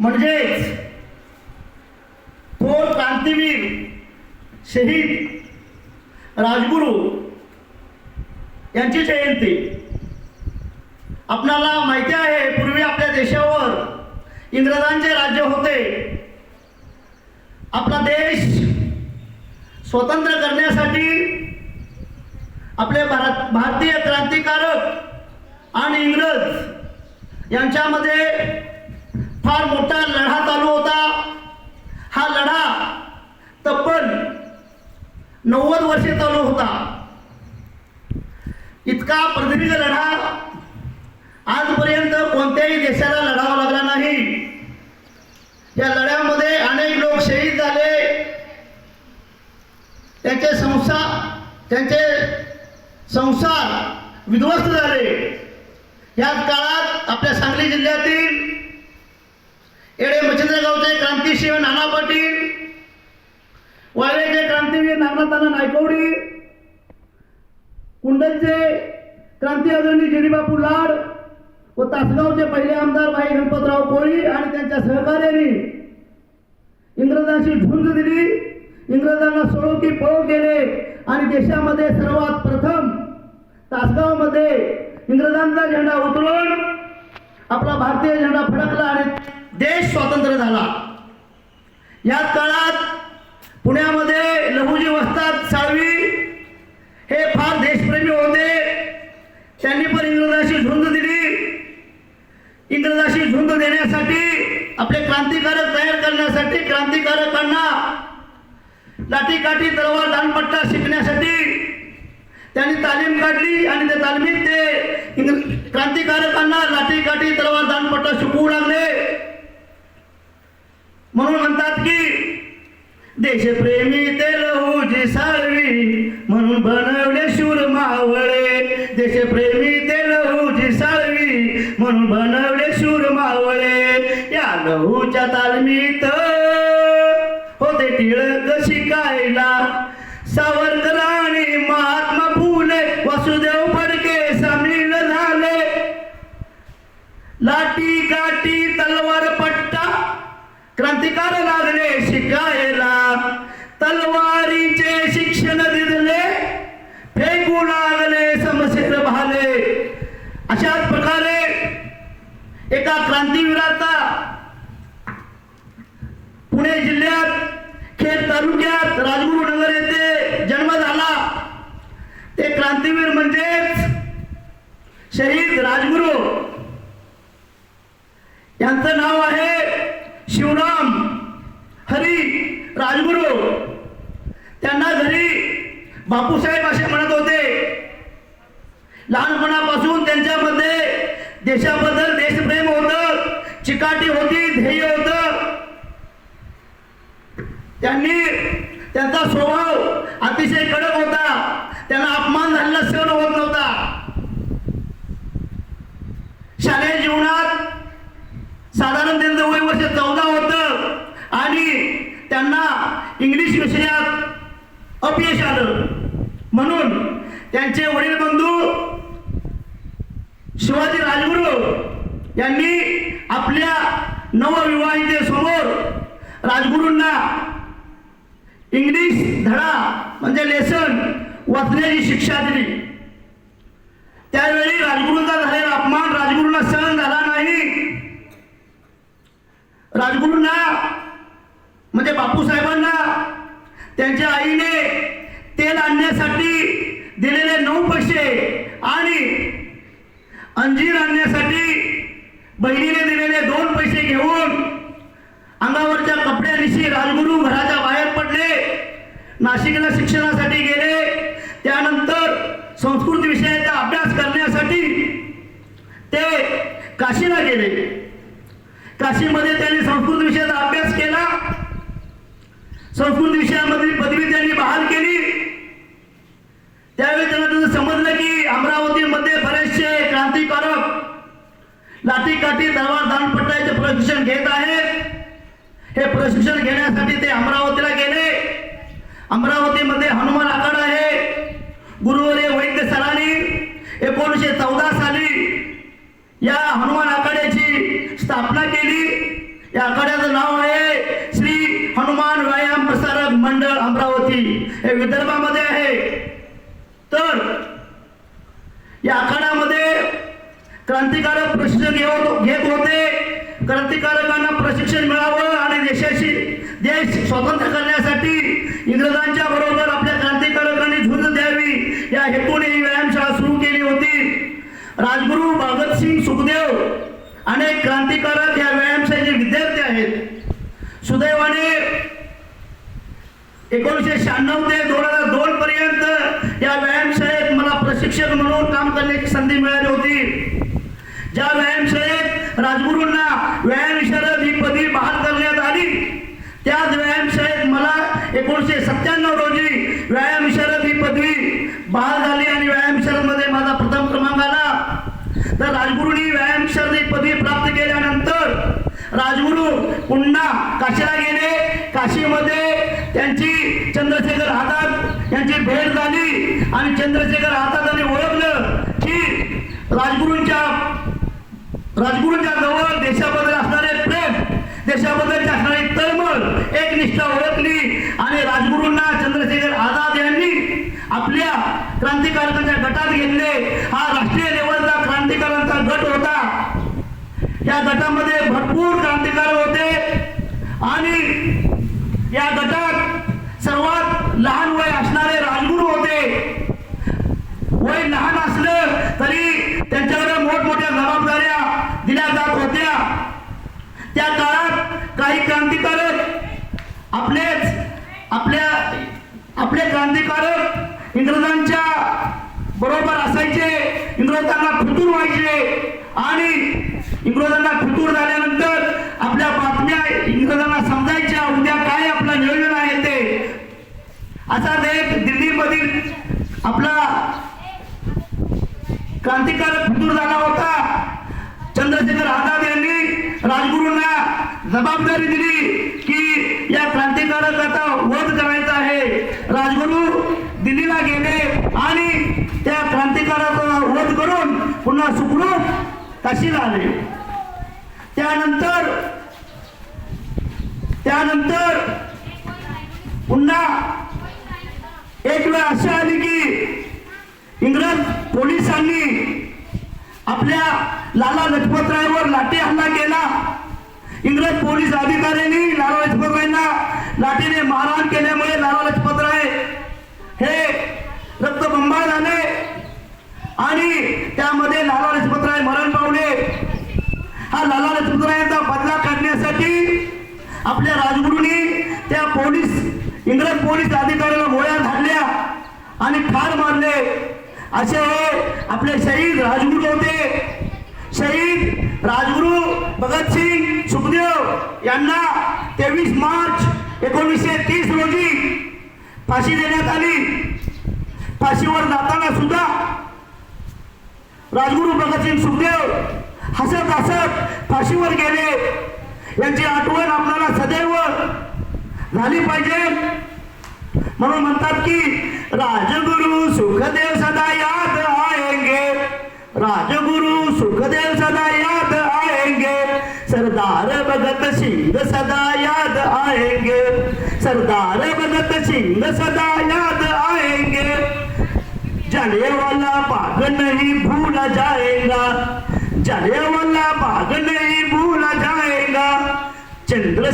म्हणजेच थोर क्रांतीवीर शहीद राजगुरू यांची जयंती. आपणाला माहिती आहे पूर्वी आपल्या देशावर इंग्रजांचे राज्य होते. आपला देश स्वतंत्र करण्यासाठी आपले भारत भारतीय क्रांतिकारक आणि इंग्रज यांच्यामध्ये फार मोठा लढा चालू होता. हा लढा तब्बल नव्वद वर्षे चालू होता. इतका प्रदीर्घ लढा आजपर्यंत कोणत्याही देशाला लढावा लागला नाही. या लढ्यामध्ये अनेक लोक शहीद झाले. त्यांचे संसार त्यांचे संसार विध्वस्त झाले. याच काळात आपल्या सांगली जिल्ह्यातील येडे मच्छिंद्र गावचे क्रांतिशिव नाना पाटील वाळवेचे क्रांतीवीर नागनाथाना नायकवडी कुंडलचे क्रांती अग्रणी जिडीबापू लाड व तासगावचे पहिले आमदार भाई गणपतराव कोळी आणि त्यांच्या सहकार्याने इंग्रजांशी झुंज दिली. इंग्रजांना सोडवती पळू केले आणि देशामध्ये सर्वात प्रथम तासगावमध्ये इंग्रजांचा झेंडा उतरून आपला भारतीय झेंडा फडकला आणि देश स्वातंत्र्य झाला. याच काळात पुण्यामध्ये लघुजी वस्ताद साळवी हे फार देशप्रेमी होते. त्यांनी पण इंग्रजांशी झुंज दिली. इंग्रजांशी झुंज देण्यासाठी आपले क्रांतिकारक तयार करण्यासाठी क्रांतिकारकांना लाठीकाठी तलवार दानपट्टा शिकण्यासाठी त्यांनी तालीम काढली आणि त्या तालमीत ते इंग्र- क्रांतिकारकांना लाठीकाठी तलवार दानपट्टा शिकवू लागले म्हणून म्हणतात की देशप्रेमी ते लहूजी साळवी म्हणून बनवले शूर मावळे. देशप्रेमी ते लहूजी साळवी म्हणून बनवले शूर मावळे. या लहूच्या तालमीत होते टिळक शिकायला. सावरकर क्रांतिकार लागले शिकायला. तलवारीचे शिक्षण दिले. फेकू लागले समशेर भाले. अशाच प्रकारे एका क्रांतीवीराचा पुणे जिल्ह्यात खेड तालुक्यात राजगुरुनगर येथे जन्म झाला. ते क्रांतीवीर म्हणजेच शहीद राजगुरू. यांचं नाव आहे शिवराम हरी राजगुरू त्यांना घरी बापूसाहेब असे म्हणत होते लहानपणापासून त्यांच्यामध्ये देशाबद्दल देशप्रेम होतं चिकाटी होती ध्येय होतं. त्यांनी त्यांचा स्वभाव अतिशय कडक होता. त्यांना अपमान झालेला सहन होत नव्हता. शालेय जीवनात साधारण त्यांचं वय वर्ष चौदा होतं आणि त्यांना इंग्लिश विषयात अपयश आलं. म्हणून त्यांचे वडील बंधू शिवाजी राजगुरू यांनी आपल्या नवविवाहितेसमोर राजगुरूंना इंग्लिश धडा म्हणजे लेसन वाचण्याची शिक्षा दिली. त्यावेळी राजगुरूंचा झालेला अपमान राजगुरूंना सहन झाला नाही राजगुरूंना म्हणजे बापूसाहेबांना त्यांच्या आईने तेल आणण्यासाठी दिलेले नऊ पैसे आणि अंजीर आणण्यासाठी बहिणीने दिलेले दोन पैसे घेऊन अंगावरच्या कपड्यानिशी राजगुरू घराच्या बाहेर पडले. नाशिकला शिक्षणासाठी गेले. त्यानंतर संस्कृत विषयाचा अभ्यास करण्यासाठी ते काशीला गेले. काशीमध्ये त्यांनी संस्कृत विषयाचा अभ्यास केला. संस्कृत विषयामधील पदवी त्यांनी बहाल केली त्यावेळी त्यांना त्याचं समजलं की अमरावतीमध्ये बरेचसे क्रांतिकारक लाठीकाठी तलवार दानपट्टाचे प्रशिक्षण घेत आहेत हे प्रशिक्षण घेण्यासाठी ते अमरावतीला गेले. अमरावतीमध्ये हनुमान आखाडा आहे. गुरुवरे वैद्य सरानी एकोणीसशे चौदा साली या हनुमान आखाड्याची स्थापना केली. या आखाड्याचं नाव आहे श्री हनुमान व्यायाम प्रसारक मंडळ अमरावती. हे विदर्भामध्ये आहे. तर या आखाड्यामध्ये क्रांतिकारक प्रशिक्षण घेत घेत होते. क्रांतिकारकांना प्रशिक्षण मिळावं आणि देशाशी देश स्वतंत्र करण्यासाठी इंग्रजांच्या बरोबर आपल्या क्रांतिकारकांनी झुंज द्यावी. या हेतूने ही व्यायामशाळा सुरू केली होती. राजगुरू भगतसिंग सुखदेव अनेक क्रांतिकारक या व्यायामशाळेचे विद्यार्थी आहेत. सुदैवाने एकोणीसशे शहाण्णव ते दोन हजार दोन पर्यंत या व्यायामशाळेत मला प्रशिक्षक म्हणून काम करण्याची संधी मिळाली होती. ज्या व्यायामशाळेत राजगुरूंना व्यायामशाळा ही पदवी बहाल करण्यात आली. त्याच व्यायामशाळेत मला एकोणीसशे सत्त्याण्णव रोजी व्यायामशाळा ही पदवी बहाल झाली आणि व्यायामशाळेमध्ये माझा प्रथम क्रमांक आला. तर राजगुरूंनी व्यायाम ही पदवी प्राप्त केल्यानंतर राजगुरू पुन्हा काशीला गेले. काशीमध्ये त्यांची चंद्रशेखर आझाद यांची भेट झाली आणि चंद्रशेखर आझादांनी ओळखलं की राजगुरूंच्या राजगुरूंच्या जवळ देशाबद्दल असणारे प्रेम देशाबद्दलची असणारी तळमळ एक निष्ठा ओळखली. आणि राजगुरूंना चंद्रशेखर आझाद यांनी आपल्या क्रांतिकारकांच्या गटात घेतले. हा राष्ट्रीय लेवलचा क्रांतिकारांचा गट होता. या गटामध्ये भरपूर क्रांतिकारक होते. आणि या गटात सर्वात लहान वय असणारे राजगुरू होते. वय लहान असलं त्या काळात काही क्रांतिकारक आपलेच आपल्या आपले क्रांतिकारक इंग्रजांच्या बरोबर असायचे इंग्रजांना फितूर व्हायचे आणि इंग्रजांना फितूर झाल्यानंतर आपल्या बातम्या इंग्रजांना समजायच्या उद्या काय आपलं नियोजन आहे ते. असाच एक दिल्लीमधील आपला क्रांतिकारक फितूर झाला होता. चंद्रशेखर आझाद यांनी राजगुरूंना जबाबदारी दिली की या क्रांतिकारकाचा वध करायचा आहे. राजगुरू दिल्लीला गेले आणि त्या क्रांतिकारकाचा वध करून पुन्हा सुखरूप काशीला आले. त्यानंतर त्यानंतर पुन्हा एक वेळ अशी आली की इंग्रज पोलिसांनी आपल्या लाला लजपतरायवर लाटे इंग्रज पोलीस अधिकाऱ्यांनी लाला लजपतरायांना लाठीने मारहाण केल्यामुळे लाला लजपतराय हे रक्तबंबाळ झाले आणि त्यामध्ये लाला लजपतराय मरण पावले. हा लाला लजपतरायांचा बदला काढण्यासाठी आपल्या राजगुरूंनी त्या पोलीस इंग्रज पोलीस अधिकाऱ्याला गोळ्या झाडल्या आणि ठार मारले. असे हे आपले शहीद राजगुरू होते. शहीद राजगुरू भगतसिंग सूर्य यांना तेवीस मार्च एकोणीसशे तीस रोजी फाशी देण्यात आली. फाशीवर जाताना सुद्धा राजगुरू भगतसिंग सुखदेव हसत हसत फाशीवर गेले. यांची आठवण आपल्याला सदैव झाली पाहिजे. म्हणून म्हणतात की राजगुरु सुखदेव सदा याद आएंगे. राजगुरु सुखदेव सदा याद सरदार भगत सिंह सदा याद आएंगे। सरदार भगत सिंह सदा याद आएंगे। जले वाला भाग नहीं भूला जाएगा। जले वाला भाग नहीं भूला जाएगा। चंद्र